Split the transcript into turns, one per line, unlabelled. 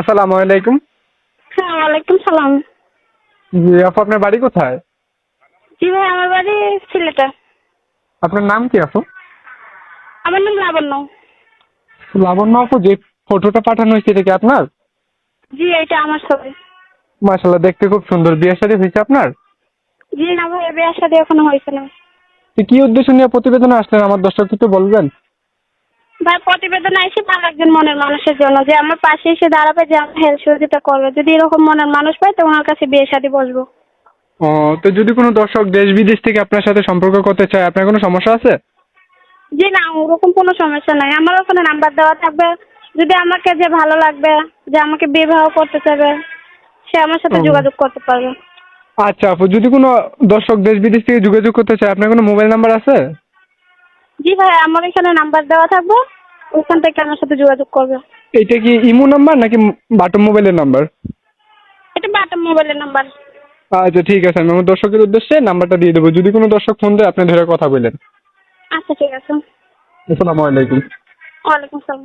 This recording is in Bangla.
আসসালামু আলাইকুম।
হ্যাঁ ওয়ালাইকুম সালাম।
জি আপু আপনার বাড়ি কোথায়?
জি ভাই আমার বাড়ি সিলেটে।
আপনার নাম কি আপু?
আমার নাম লাবণ্য।
লাবণ্য আপু যে ফটোটা পাঠানো হয়েছে এটা কি আপনার?
জি এটা আমার ছবি।
মাশাল্লাহ দেখতে খুব সুন্দর। বিয়ে শাদী হয়েছে আপনার?
জি না ভাই বিয়ের সাথে এখনও হয়েছে না।
কি উদ্দেশ্য নিয়ে প্রতিবেদনে আসলেন? আমার দর্শক একটু বলবেন।
ভাই প্রতিবেদন এসে ভালো একজন মনের মানুষের জন্য। যে আমার পাশে এসে দাঁড়াবে যে আমার হেল্প সহযোগিতা করবে। যদি এরকম মনের মানুষ পাই তো ওনার কাছে বিয়ে শাদী বসবো।
ও তো যদি কোনো দর্শক দেশ বিদেশ থেকে আপনার সাথে সম্পর্ক করতে চায় আপনার কোনো সমস্যা আছে?
জি না ওরকম কোনো সমস্যা নাই। আমার ওখানে নাম্বার দেওয়া থাকবে। যদি আমাকে যে ভালো লাগবে যে আমাকে বিবাহ করতে চাবে সে আমার সাথে যোগাযোগ করতে পারবে।
আচ্ছা আপু যদি কোনো দর্শক দেশ বিদেশ থেকে যোগাযোগ করতে চায় আপনার কোনো মোবাইল নাম্বার আছে?
জি ভাই আমার এখানে নাম্বার দেওয়া থাকবে। ওখান থেকে আমার সাথে যোগাযোগ করবে।
এটা কি ইমো নাম্বার নাকি বাটন মোবাইলের নাম্বার
এটা বাটম মোবাইলের নাম্বার
আচ্ছা ঠিক আছে। আমি আমার দর্শকের উদ্দেশ্যে নাম্বারটা দিয়ে দেবো। যদি কোনো দর্শক ফোন দেয় আপনি ধরে কথা বলেন
আচ্ছা ঠিক আছে।
আসসালামু আলাইকুম।
ওয়ালাইকুম সালাম